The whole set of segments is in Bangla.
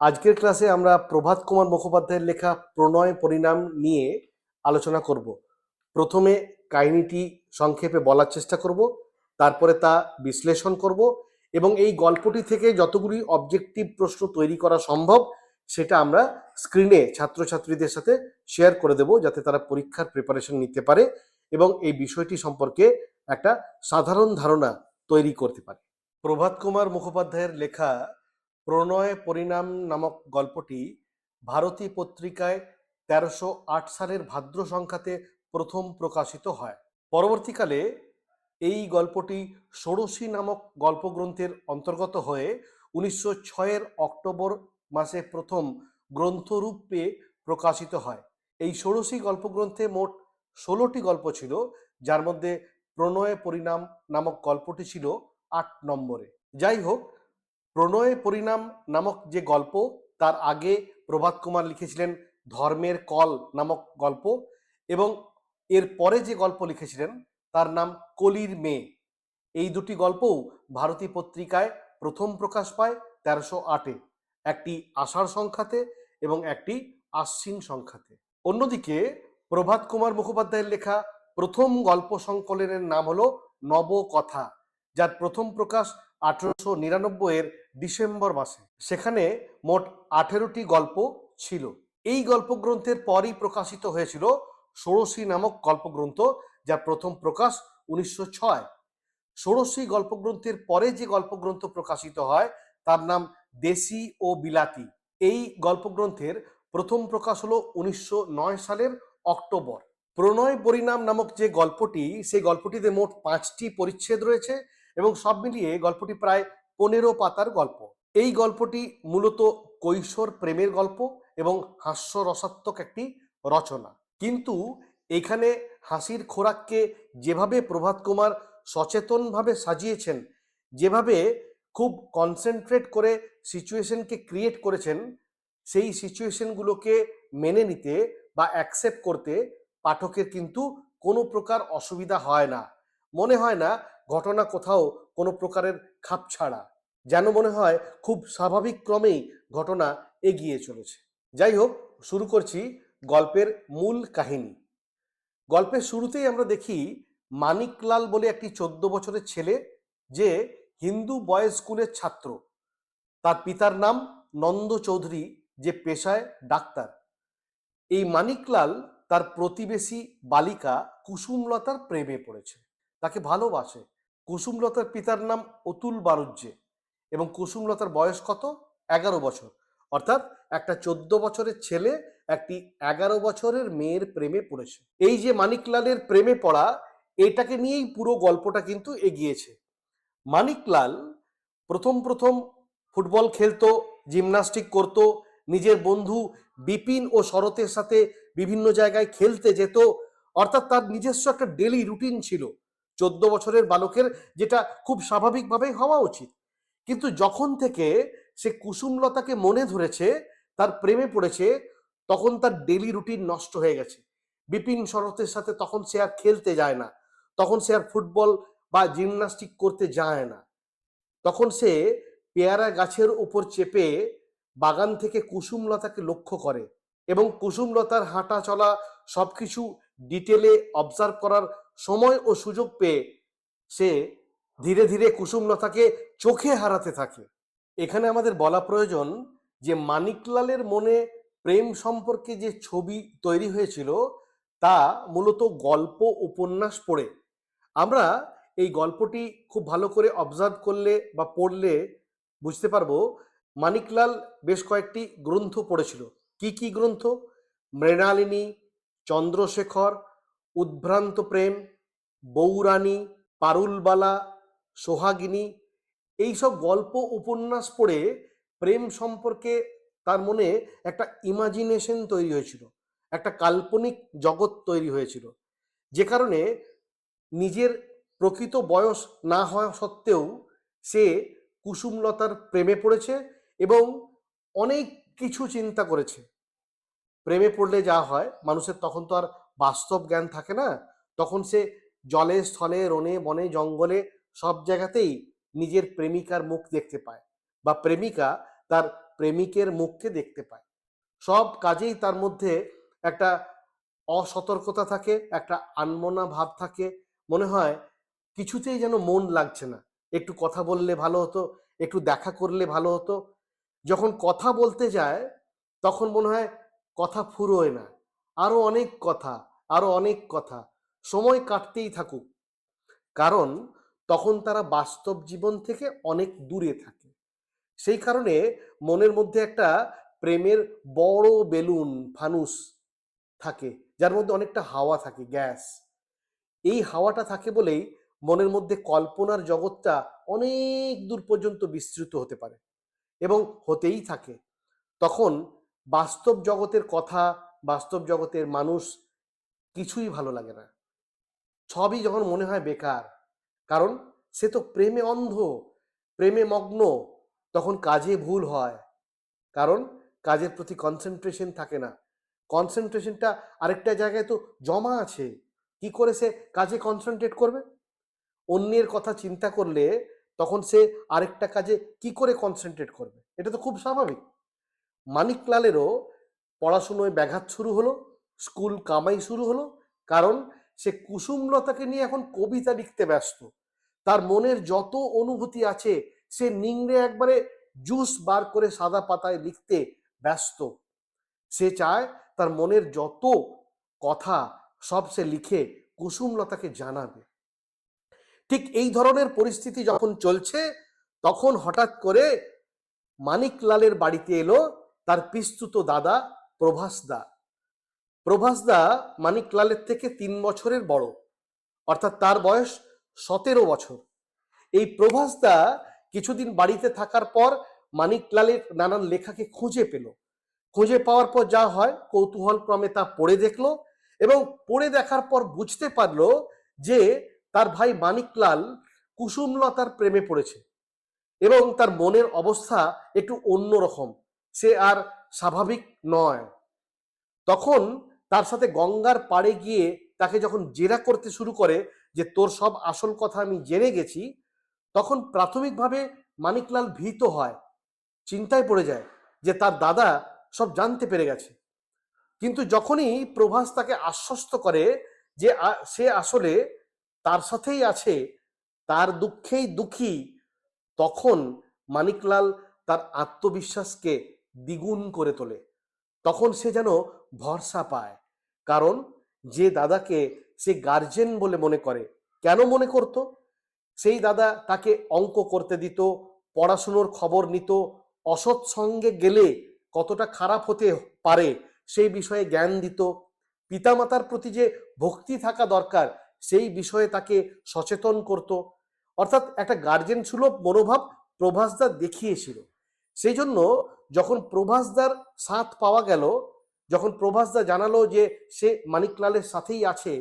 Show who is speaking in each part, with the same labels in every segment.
Speaker 1: আজকের ক্লাসে আমরা প্রভাত কুমার মুখোপাধ্যায়ের লেখা প্রণয় পরিণাম নিয়ে আলোচনা করব। প্রথমে কাহিনীটি সংক্ষেপে বলার চেষ্টা করব, তারপরে তা বিশ্লেষণ করব এবং এই গল্পটি থেকে যতগুলি অবজেক্টিভ প্রশ্ন তৈরি করা সম্ভব সেটা আমরা স্ক্রিনে ছাত্রছাত্রীদের সাথে শেয়ার করে দেব যাতে তারা পরীক্ষার প্রিপারেশন নিতে পারে এবং এই বিষয়টি সম্পর্কে একটা সাধারণ ধারণা তৈরি করতে পারে। প্রভাত কুমার মুখোপাধ্যায়ের লেখা প্রণয় পরিণাম নামক গল্পটি ভারতী পত্রিকায় তেরোশো আট সালের ভাদ্র সংখ্যাতে প্রথম প্রকাশিত হয়। পরবর্তীকালে এই গল্পটি ষোড়শী নামক গল্পগ্রন্থের অন্তর্গত হয়ে উনিশশো ছয়ের অক্টোবর মাসে প্রথম গ্রন্থরূপে প্রকাশিত হয়। এই ষোড়শী গল্পগ্রন্থে মোট ষোলোটি গল্প ছিল, যার মধ্যে প্রণয় পরিণাম নামক গল্পটি ছিল আট নম্বরে। যাই হোক প্রণয় পরিণাম নামক যে গল্প, তার আগে প্রভাত কুমার লিখেছিলেন ধর্মের কল নামক গল্প এবং এর পরে যে গল্প লিখেছিলেন, তার নাম কলির মেয়ে। এই দুটি গল্পও ভারতী পত্রিকায় প্রথম প্রকাশ পায় তেরোশো আটে, একটি আষাঢ় সংখ্যাতে এবং একটি আশ্বিন সংখ্যাতে। অন্যদিকে প্রভাত কুমার মুখোপাধ্যায়ের লেখা প্রথম গল্প সংকলনের নাম হলো নবকথা, যার প্রথম প্রকাশ আঠেরোশো নিরানব্বই এর ডিসেম্বর মাসে। সেখানে মোট আঠেরোটি গল্প ছিল। এই গল্পগ্রন্থের পরই প্রকাশিত হয়েছিল ষোড়শী নামক গল্পগ্রন্থ, যার প্রথম প্রকাশ উনিশশো ছয়। ষোড়শী গল্পগ্রন্থের পরে যে গল্পগ্রন্থ প্রকাশিত হয়, তার নাম দেশি ও বিলাতি। এই গল্পগ্রন্থের প্রথম প্রকাশ হলো উনিশশো নয় সালের অক্টোবর। প্রণয় পরিণাম নামক যে গল্পটি, সেই গল্পটিতে মোট পাঁচটি পরিচ্ছেদ রয়েছে এবং সব মিলিয়ে গল্পটি প্রায় পনেরো পাতার গল্প। এই গল্পটি মূলত কৈশোর প্রেমের গল্প এবং হাস্যরসাত্মক একটি রচনা। কিন্তু এখানে হাসির খোরাককে যেভাবে প্রভাত কুমার সচেতনভাবে সাজিয়েছেন, যেভাবে খুব কনসেন্ট্রেট করে সিচুয়েশনকে ক্রিয়েট করেছেন, সেই সিচুয়েশনগুলোকে মেনে নিতে বা অ্যাকসেপ্ট করতে পাঠকের কিন্তু কোনো প্রকার অসুবিধা হয় না। মনে হয় না ঘটনা কোথাও কোনো প্রকারের খাপ ছাড়া। যেন মনে হয় খুব স্বাভাবিক ক্রমেই ঘটনা এগিয়ে চলেছে। যাই হোক, শুরু করছি গল্পের মূল কাহিনী। গল্পের শুরুতেই আমরা দেখি মানিকলাল বলে একটি চোদ্দ বছরের ছেলে যে হিন্দু বয়েজ স্কুলের ছাত্র। তার পিতার নাম নন্দ চৌধুরী, যে পেশায় ডাক্তার। এই মানিকলাল তার প্রতিবেশী বালিকা কুসুমলতার প্রেমে পড়েছে। তাকে ভালোবাসে। কুসুমলতার পিতার নাম অতুল বারুজ্যে। এবং কুসুমলতার বয়স কত? এগারো বছর। অর্থাৎ একটা চোদ্দ বছরের ছেলে একটি এগারো বছরের মেয়ের প্রেমে পড়েছে। এই যে মানিকলালের প্রেমে পড়া, এটাকে নিয়েই পুরো গল্পটা কিন্তু এগিয়েছে। মানিকলাল প্রথম প্রথম ফুটবল খেলতো, জিমনাস্টিক করত, নিজের বন্ধু বিপিন ও শরতের সাথে বিভিন্ন জায়গায় খেলতে যেত। অর্থাৎ তার নিজস্ব একটা ডেলি রুটিন ছিল। চোদ্দ বছরের বালকের যেটা খুব স্বাভাবিকভাবেই হওয়া উচিত। কিন্তু যখন থেকে সে কুসুমলতাকে মনে ধরেছে, তার প্রেমে পড়েছে, তখন তার ডেলি রুটিন নষ্ট হয়ে গেছে। বিপিন শরতের সাথে তখন সে আর খেলতে যায় না। তখন সে আর ফুটবল বা জিমনাস্টিক করতে যায় না। তখন সে পেয়ারা গাছের উপর চেপে বাগান থেকে কুসুমলতাকে লক্ষ্য করে এবং কুসুমলতার হাঁটা চলা সবকিছু ডিটেলে অবজার্ভ করার সময় ও সুযোগ পেয়ে সে ধীরে ধীরে কুসুমলতাকে চোখে হারাতে থাকে। এখানে আমাদের বলা প্রয়োজন যে, মানিকলালের মনে প্রেম সম্পর্কে যে ছবি তৈরি হয়েছিল, তা মূলত গল্প, উপন্যাস পড়ে। আমরা এই গল্পটি খুব ভালো করে অবজার্ভ করলে বা পড়লে বুঝতে পারব, মানিকলাল বেশ কয়েকটি গ্রন্থ পড়েছিল। কি কি গ্রন্থ? মৃণালিনী, চন্দ্রশেখর, উদ্ভ্রান্ত প্রেম বৌরানী পারুলবালা, সোহাগিনী এইসব গল্প, উপন্যাস পড়ে প্রেম সম্পর্কে তার মনে একটা ইমাজিনেশন তৈরি হয়েছিল, একটা কাল্পনিক জগৎ তৈরি হয়েছিল, যে কারণে নিজের প্রকৃত বয়স না হওয়া সত্ত্বেও সে কুসুমলতার প্রেমে পড়েছে এবং অনেক কিছু চিন্তা করেছে। প্রেমে পড়লে যা হয়, মানুষের তখন তো আর বাস্তব জ্ঞান থাকে না, তখন সে জলে, স্থলে, রনে, বনে, জঙ্গলে সব জায়গাতেই নিজের প্রেমিকার মুখ দেখতে পায় বা প্রেমিকা তার প্রেমিকের মুখকে দেখতে পায়। সব কাজেই তার মধ্যে একটা অসতর্কতা থাকে, একটা আনমনা ভাব থাকে। মনে হয় কিছুতেই যেন মন লাগছে না। একটু কথা বললে ভালো হতো, একটু দেখা করলে ভালো হতো। যখন কথা বলতে যায়, তখন মনে হয় কথা ফুরোয় না। আরও অনেক কথা, আরও অনেক কথা। সময় কাটতেই থাকুক। কারণ তখন তারা বাস্তব জীবন থেকে অনেক দূরে থাকে। সেই কারণে মনের মধ্যে একটা প্রেমের বড় বেলুন, ফানুস থাকে, যার মধ্যে অনেকটা হাওয়া থাকে, গ্যাস। এই হাওয়াটা থাকে বলেই মনের মধ্যে কল্পনার জগৎটা অনেক দূর পর্যন্ত বিস্তৃত হতে পারে এবং হতেই থাকে। তখন বাস্তব জগতের কথা, বাস্তব জগতের মানুষ কিছুই ভালো লাগে না। সবই যখন মনে হয় বেকার কারণ সে তো প্রেমে অন্ধ, প্রেমে মগ্ন, তখন কাজে ভুল হয়। কারণ কাজের প্রতি কনসেন্ট্রেশন থাকে না। কনসেন্ট্রেশনটা আরেকটা জায়গায় তো জমা আছে। কি করে সে কাজে কনসেন্ট্রেট করবে? অন্যের কথা চিন্তা করলে তখন সে আরেকটা কাজে কি করে কনসেন্ট্রেট করবে? এটা তো খুব স্বাভাবিক। মানিকলালেরও পড়াশুনোয় ব্যাঘাত শুরু হলো, স্কুল কামাই শুরু হলো, কারণ সে কুসুমলতাকে নিয়ে এখন কবিতা লিখতে ব্যস্ত। তার মনের যত অনুভূতি আছে, সে নিংড়ে একবারে জুস বার করে সাদা পাতায় লিখতে ব্যস্ত। সে চায় তার মনের যত কথা সব সে লিখে কুসুমলতাকে জানাবে। ঠিক এই ধরনের পরিস্থিতি যখন চলছে, তখন হঠাৎ করে মানিকলালের বাড়িতে এলো তার পিস্তুত দাদা প্রভাস দা। প্রভাস দা মানিকলালের থেকে তিন বছরের বড়। অর্থাৎ তার বয়স সতেরো বছর। এই প্রভাস দা কিছুদিন বাড়িতে থাকার পর মানিকলালের নানান লেখাকে খুঁজে পেল। খুঁজে পাওয়ার পর যা হয় কৌতূহল ক্রমে তা পড়ে দেখল এবং পড়ে দেখার পর বুঝতে পারল যে তার ভাই মানিকলাল কুসুমলতার প্রেমে পড়েছে এবং তার মনের অবস্থা একটু অন্যরকম সে আর স্বাভাবিক নয়। তখন তার সাথে গঙ্গার পাড়ে গিয়ে তাকে যখন জেরা করতে শুরু করে যে তোর সব আসল কথা আমি জেনে গেছি, তখন প্রাথমিকভাবে মানিকলাল ভীত হয়, চিন্তায় পড়ে যায় যে তার দাদা সব জানতে পেরে গেছে। কিন্তু যখনই প্রভাস তাকে আশ্বস্ত করে যে সে আসলে তার সাথেই আছে, তার দুঃখেই দুঃখী, তখন মানিকলাল তার আত্মবিশ্বাসকে দ্বিগুণ করে তোলে। তখন সে যেন ভরসা পায়। কারণ যে দাদাকে সে গার্জেন বলে মনে করে। কেন মনে করত? সেই দাদা তাকে অঙ্ক করতে দিত, পড়াশুনোর খবর নিত, অসৎ সঙ্গে গেলে কতটা খারাপ হতে পারে সেই বিষয়ে জ্ঞান দিত। পিতামাতার প্রতি যে ভক্তি থাকা দরকার, সেই বিষয়ে তাকে সচেতন করত। অর্থাৎ একটা গার্জেন সুলভ মনোভাব প্রভাসদা দেখিয়েছিল। সেই জন্য যখন প্রভাসদার সাথ পাওয়া গেল, যখন প্রভাসদা জানালো যে সে মানিকলালের সাথেই আছে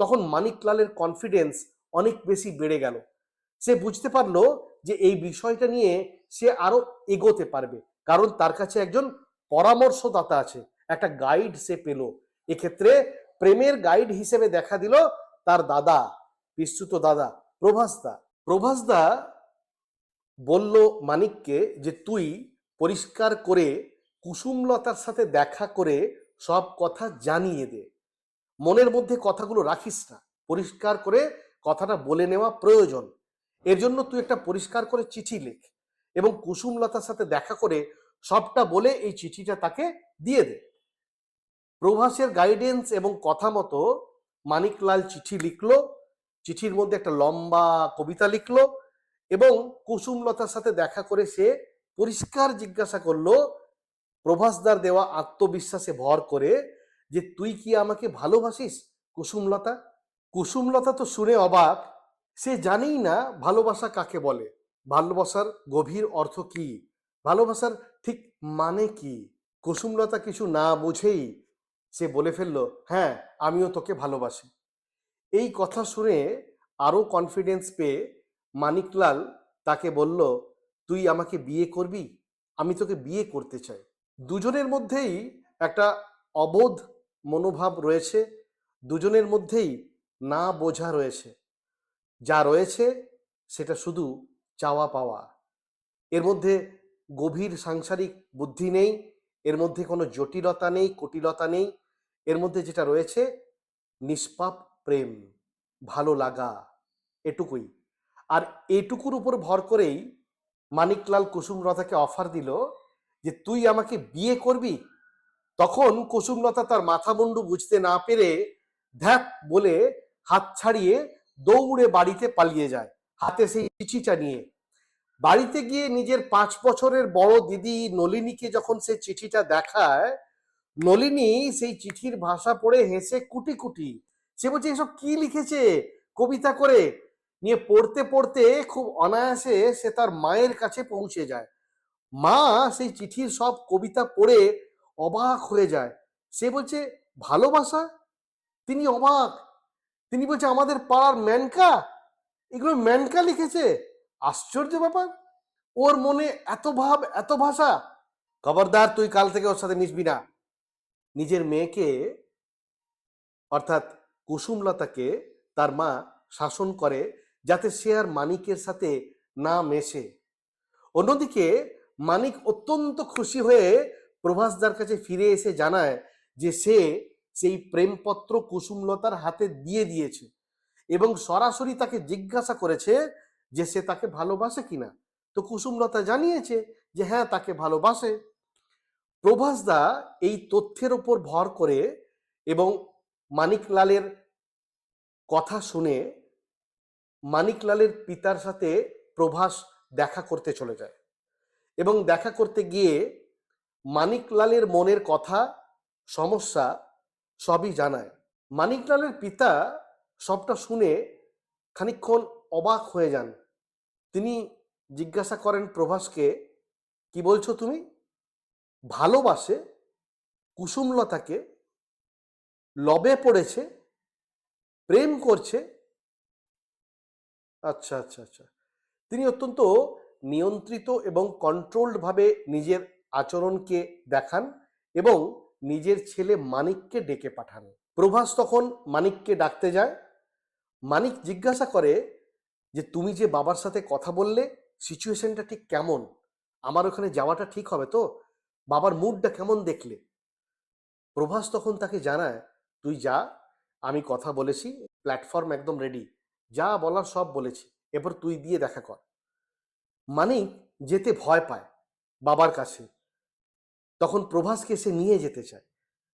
Speaker 1: তখন মানিকলালের কনফিডেন্স অনেক বেশি বেড়ে গেল। সে বুঝতে পারল যে এই বিষয়টা নিয়ে সে আরও এগোতে পারবে। কারণ তার কাছে একজন পরামর্শদাতা আছে, একটা গাইড সে পেল। এক্ষেত্রে প্রেমের গাইড হিসেবে দেখা দিল তার দাদা, বিস্তুত দাদা প্রভাসদা প্রভাসদা বলল মানিককে যে তুই পরিষ্কার করে কুসুমলতার সাথে দেখা করে সব কথা জানিয়ে দে। মনের মধ্যে কথাগুলো রাখিস না। পরিষ্কার করে কথাটা বলে নেওয়া প্রয়োজন। এর জন্য তুই একটা পরিষ্কার করে চিঠি লেখ এবং কুসুমলতার সাথে দেখা করে সবটা বলে এই চিঠিটা তাকে দিয়ে দে। প্রভাসের গাইডেন্স এবং কথা মতো মানিকলাল চিঠি লিখলো, চিঠির মধ্যে একটা লম্বা কবিতা লিখলো এবং কুসুমলতার সাথে দেখা করে সে পরিষ্কার জিজ্ঞাসা করল, প্রভাসদার দেওয়া আত্মবিশ্বাসে ভর করে যে তুই কি আমাকে ভালোবাসিস? কুসুমলতা? কুসুমলতা তো শুনে অবাক। সে জানেই না ভালোবাসা কাকে বলে? ভালোবাসার গভীর অর্থ কি? ভালোবাসার ঠিক মানে কি? কুসুমলতা কিছু না বুঝেই সে বলে ফেলল হ্যাঁ আমিও তোকে ভালোবাসি। এই কথা শুনে আরও কনফিডেন্স পেয়ে মানিকলাল তাকে বলল, তুই আমাকে বিয়ে করবি? আমি তোকে বিয়ে করতে চাই। দুজনের মধ্যেই একটা অবোধ মনোভাব রয়েছে, দুজনের মধ্যেই না বোঝা রয়েছে। যা রয়েছে সেটা শুধু চাওয়া পাওয়া। এর মধ্যে গভীর সাংসারিক বুদ্ধি নেই, এর মধ্যে কোনো জটিলতা নেই, কটিলতা নেই, এর মধ্যে যেটা রয়েছে নিষ্পাপ প্রেম, ভালো লাগা, এটুকুই। আর এটুকুর উপর ভর করেই মানিকলাল কুসুমলতাকে অফার দিল যে, তুই আমাকে বিয়ে করবি? তখন কুসুমলতা তার মাথা মুন্ডু বুঝতে না পেরে ধ্যাপ বলে হাত ছাড়িয়ে দৌড়ে বাড়িতে পালিয়ে যায়, হাতে সেই চিঠিটা নিয়ে। বাড়িতে গিয়ে নিজের পাঁচ বছরের বড় দিদি নলিনীকে যখন সে চিঠিটা দেখায়, নলিনী সেই চিঠির ভাষা পড়ে হেসে কুটি কুটি, সে বলছে, এসব কি লিখেছে? কবিতা করে? নিয়ে পড়তে পড়তে খুব অনায়াসে সে তার মায়ের কাছে পৌঁছে যায়। মা সেই চিঠির সব কবিতা পড়ে অবাক হয়ে যায়। সে বলছে, ভালোবাসা? তিনি অবাক। তিনি বলছে, আমাদের পাড়ার ম্যানকা? এগুলো ম্যানকা লিখেছে? আশ্চর্য ব্যাপার। ওর মনে এত ভাব, এত ভাষা। খবরদার, তুই কাল থেকে ওর সাথে মিশবি না। নিজের মেয়েকে, অর্থাৎ কুসুমলতাকে, তার মা শাসন করে যাতে সে আর মানিকের সাথে না মেশে। অন্যদিকে মানিক অত্যন্ত খুশি হয়ে প্রভাসদার কাছে ফিরে এসে জানায় যে সে সেই প্রেমপত্র কুসুমলতার হাতে দিয়ে দিয়েছে এবং সরাসরি তাকে জিজ্ঞাসা করেছে যে সে তাকে ভালোবাসে কিনা। তো কুসুমলতা জানিয়েছে যে হ্যাঁ তাকে ভালোবাসে। প্রভাসদা এই তথ্যের ওপর ভর করে এবং মানিকলালের কথা শুনে মানিকলালের পিতার সাথে প্রভাস দেখা করতে চলে যায় এবং দেখা করতে গিয়ে মানিকলালের মনের কথা, সমস্যা সবই জানায়। মানিকলালের পিতা সবটা শুনে খানিকক্ষণ অবাক হয়ে যান। তিনি জিজ্ঞাসা করেন, প্রভাসকে, কি বলছো তুমি? ভালোবাসে? কুসুমলতাকে? লবে পড়েছে? প্রেম করছে? আচ্ছা আচ্ছা আচ্ছা। তিনি অত্যন্ত নিয়ন্ত্রিত এবং কন্ট্রোলড ভাবে নিজের আচরণকে দেখান এবং নিজের ছেলে মানিককে ডেকে পাঠান। প্রভাস তখন মানিককে ডাকতে যায়। মানিক জিজ্ঞাসা করে যে, তুমি যে বাবার সাথে কথা বললে সিচুয়েশনটা ঠিক কেমন? আমার ওখানে যাওয়াটা ঠিক হবে তো? বাবার মুডটা কেমন দেখলে? প্রভাস তখন তাকে জানায়, তুই যা, আমি কথা বলেছি প্ল্যাটফর্ম একদম রেডি যা বলার সব বলেছি। এরপর তুই দিয়ে দেখা কর। মানিক যেতে ভয় পায় বাবার কাছে। তখন প্রভাসকে সে নিয়ে যেতে চায়।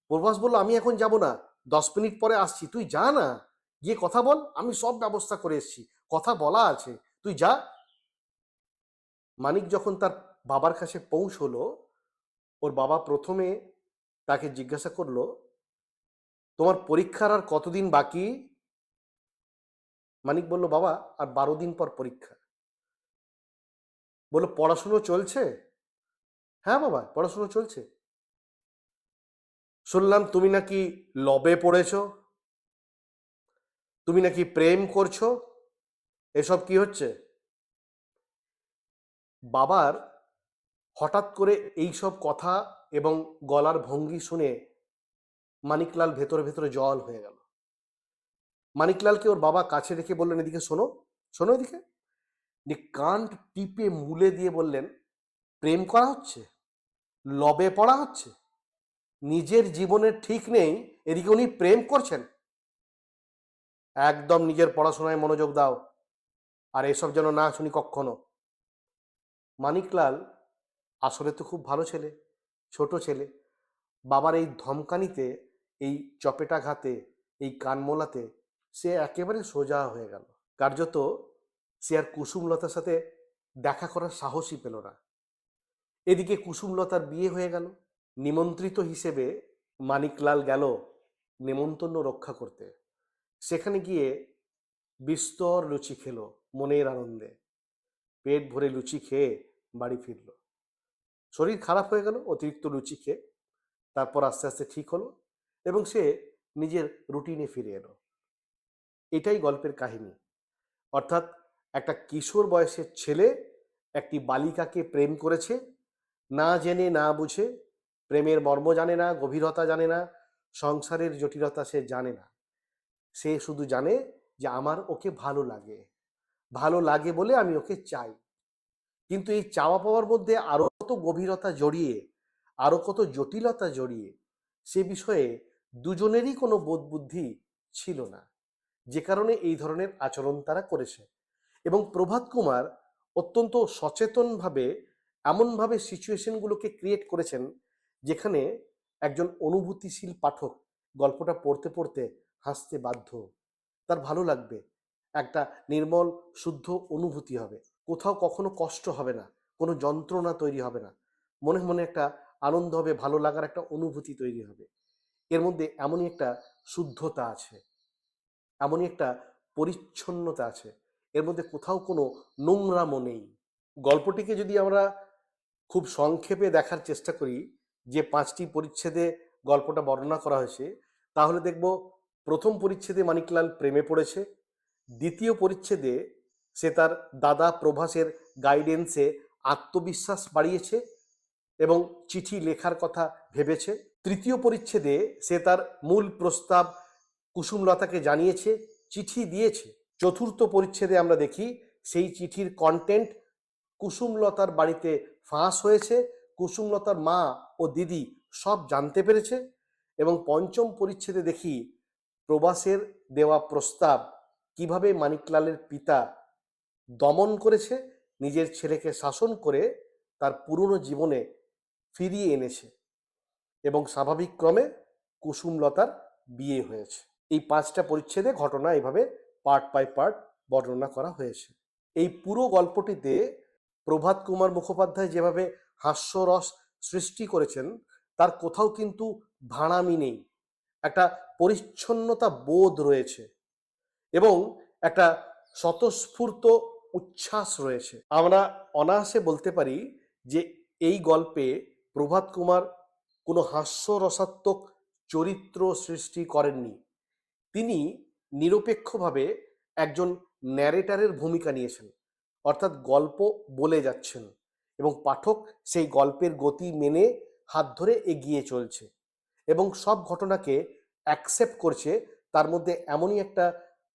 Speaker 1: প্রভাস বলল, আমি এখন যাব না। দশ মিনিট পরে আসছি। তুই যা না। গিয়ে কথা বল। আমি সব ব্যবস্থা করে এসেছি। কথা বলা আছে। তুই যা। মানিক যখন তার বাবার কাছে পৌঁছলো, ওর বাবা প্রথমে তাকে জিজ্ঞাসা করল, তোমার পরীক্ষার আর কতদিন বাকি? মানিক বলল, বাবা, আর বারো দিন পর পরীক্ষা। বলল, পড়াশুনো চলছে? হ্যাঁ বাবা, পড়াশুনো চলছে। শুনলাম তুমি নাকি লবে পড়েছ। তুমি নাকি প্রেম করছ। এসব কি হচ্ছে? বাবার হঠাৎ করে এই সব কথা এবং গলার ভঙ্গি শুনে মানিকলাল ভেতরে ভেতরে জল হয়ে গেল। মানিকলালকে ওর বাবা কাছে রেখে বললেন, এদিকে শোনো শোনো এদিকে। কান্ট টিপে মুলে দিয়ে বললেন, প্রেম করা হচ্ছে? লবে পড়া হচ্ছে। নিজের জীবনের ঠিক নেই, এদিকে উনি প্রেম করছেন। একদম নিজের পড়াশোনায় মনোযোগ দাও, আর এসব যেন না শুনি কখনো। মানিকলাল আসলে তো খুব ভালো ছেলে, ছোট ছেলে। বাবার এই ধমকানিতে, এই চপেটাঘাতে, এই কানমোলাতে সে একেবারে সোজা হয়ে গেল। কার্যত সে আর কুসুমলতার সাথে দেখা করার সাহসই পেল না। এদিকে কুসুমলতার বিয়ে হয়ে গেল। নিমন্ত্রিত হিসেবে মানিকলাল গেল নেমন্তন্ন রক্ষা করতে। সেখানে গিয়ে বিস্তর লুচি খেলো, মনের আনন্দে। পেট ভরে লুচি খেয়ে বাড়ি ফিরল। শরীর খারাপ হয়ে গেল, অতিরিক্ত লুচি খেয়ে। তারপর আস্তে আস্তে ঠিক হলো এবং সে নিজের রুটিনে ফিরে এলো। এটাই গল্পের কাহিনী। অর্থাৎ একটা কিশোর বয়সের ছেলে একটি বালিকাকে প্রেম করেছে না জেনে না বুঝে, প্রেমের মর্ম জানে না, গভীরতা জানে না, সংসারের জটিলতা সে জানে না। সে শুধু জানে যে আমার ওকে ভালো লাগে। ভালো লাগে বলে আমি ওকে চাই। কিন্তু এই চাওয়া পাওয়ার মধ্যে আরও কত গভীরতা জড়িয়ে, আরও কত জটিলতা জড়িয়ে, সে বিষয়ে দুজনেরই কোনো বোধ বুদ্ধি ছিল না। যে কারণে এই ধরনের আচরণ তারা করেছে। এবং প্রভাত কুমার অত্যন্ত সচেতনভাবে এমনভাবে সিচুয়েশনগুলোকে ক্রিয়েট করেছেন, যেখানে একজন অনুভূতিশীল পাঠক গল্পটা পড়তে পড়তে হাসতে বাধ্য। তার ভালো লাগবে। একটা নির্মল, শুদ্ধ অনুভূতি হবে। কোথাও কখনো কষ্ট হবে না, কোনো যন্ত্রণা তৈরি হবে না। মনে মনে একটা আনন্দ হবে, ভালো লাগার একটা অনুভূতি তৈরি হবে। এর মধ্যে এমনই একটা শুদ্ধতা আছে। এমনই একটা পরিচ্ছন্নতা আছে। এর মধ্যে কোথাও কোনো নোংরামো নেই। গল্পটিকে যদি আমরা খুব সংক্ষেপে দেখার চেষ্টা করি যে পাঁচটি পরিচ্ছেদে গল্পটা বর্ণনা করা হয়েছে। তাহলে দেখব, প্রথম পরিচ্ছেদে মানিকলাল প্রেমে পড়েছে, দ্বিতীয় পরিচ্ছেদে সে তার দাদা প্রভাসের গাইডেন্সে আত্মবিশ্বাস বাড়িয়েছে এবং চিঠি লেখার কথা ভেবেছে। তৃতীয় পরিচ্ছেদে সে তার মূল প্রস্তাব কুসুমলতাকে জানিয়েছে, চিঠি দিয়েছে। চতুর্থ পরিচ্ছেদে আমরা দেখি, সেই চিঠির কন্টেন্ট কুসুমলতার বাড়িতে ফাঁস হয়েছে, কুসুমলতার মা ও দিদি সব জানতে পেরেছে এবং পঞ্চম পরিচ্ছেদে দেখি প্রবাসের দেওয়া প্রস্তাব কীভাবে মানিকলালের পিতা দমন করেছে, নিজের ছেলেকে শাসন করে তার পুরনো জীবনে ফিরিয়ে এনেছে এবং স্বাভাবিক ক্রমে কুসুমলতার বিয়ে হয়েছে। এই পাঁচটা পরিচ্ছেদে ঘটনা এভাবে পার্ট বাই পার্ট বর্ণনা করা হয়েছে। এই পুরো গল্পটিতে প্রভাত কুমার মুখোপাধ্যায় যেভাবে হাস্যরস সৃষ্টি করেছেন, তার কোথাও কিন্তু ভাড়ামি নেই। একটা পরিচ্ছন্নতা বোধ রয়েছে এবং একটা স্বতঃস্ফূর্ত উচ্ছ্বাস রয়েছে। আমরা অনায়াসে বলতে পারি যে এই গল্পে প্রভাত কুমার কোনো হাস্যরসাত্মক চরিত্র সৃষ্টি করেননি। তিনি নিরপেক্ষভাবে একজন ন্যারেটারের ভূমিকা নিয়েছেন। অর্থাৎ গল্প বলে যাচ্ছেন এবং পাঠক সেই গল্পের গতি মেনে হাত ধরে এগিয়ে চলছে এবং সব ঘটনাকে অ্যাকসেপ্ট করছে, তার মধ্যে এমনই একটা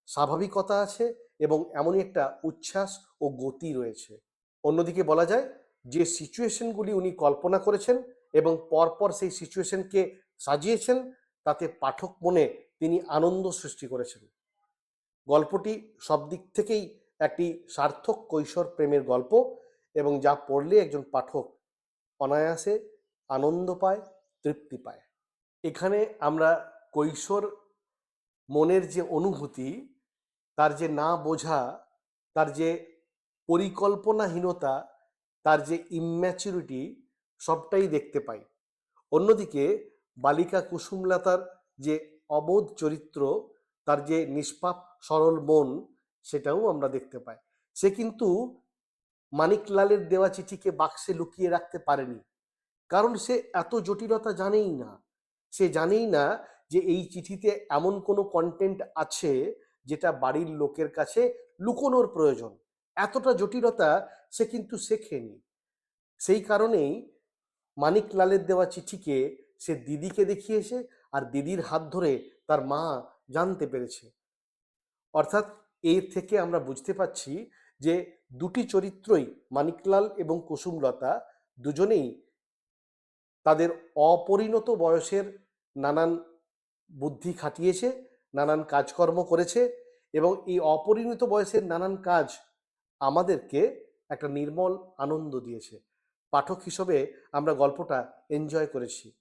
Speaker 1: স্বাভাবিকতা আছে এবং এমনই একটা উচ্ছ্বাস ও গতি রয়েছে। অন্যদিকে বলা যায়, যে সিচুয়েশনগুলি উনি কল্পনা করেছেন এবং পরপর সেই সিচুয়েশনকে সাজিয়েছেন, তাতে পাঠক মনে তিনি আনন্দ সৃষ্টি করেছেন। গল্পটি সব দিক থেকেই একটি সার্থক কৈশোর প্রেমের গল্প এবং যা পড়লে একজন পাঠক অনায়াসে আনন্দ পায়, তৃপ্তি পায়। এখানে আমরা কৈশোর মনের যে অনুভূতি, তার যে না বোঝা, তার যে পরিকল্পনাহীনতা, তার যে ইম্যাচুরিটি সবটাই দেখতে পাই। অন্যদিকে বালিকা কুসুমলতার যে অবোধ চরিত্র, তার যে নিষ্পাপ সরল মন সেটাও আমরা দেখতে পাই। সে কিন্তু মানিকলালের দেওয়া চিঠিকে বাক্সে লুকিয়ে রাখতে পারেনি। কারণ সে এত জটিলতা জানেই না। সে জানেই না যে এই চিঠিতে এমন কোনো কন্টেন্ট আছে যেটা বাড়ির লোকের কাছে লুকোনোর প্রয়োজন। এতটা জটিলতা সে কিন্তু শেখেনি। সেই কারণেই মানিকলালের দেওয়া চিঠিকে সে দিদিকে দেখিয়েছে আর দিদির হাত ধরে তার মা জানতে পেরেছে। অর্থাৎ এর থেকে আমরা বুঝতে পারছি যে দুটি চরিত্রই মানিকলাল এবং কুসুমলতা দুজনেই তাদের অপরিণত বয়সের নানান বুদ্ধি খাটিয়েছে, নানান কাজকর্ম করেছে এবং এই অপরিণত বয়সের নানান কাজ আমাদেরকে একটা নির্মল আনন্দ দিয়েছে। পাঠক হিসেবে আমরা গল্পটা এনজয় করেছি।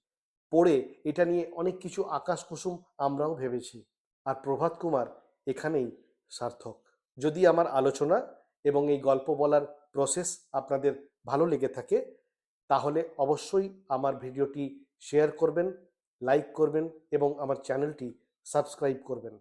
Speaker 1: পড়ে এটা নিয়ে অনেক কিছু আকাশ কুসুম আমরাও ভেবেছি। আর প্রভাত কুমার এখানেই সার্থক। যদি আমার আলোচনা এবং এই গল্প বলার প্রসেস আপনাদের ভালো লেগে থাকে, তাহলে অবশ্যই আমার ভিডিওটি শেয়ার করবেন লাইক করবেন এবং আমার চ্যানেলটি সাবস্ক্রাইব করবেন।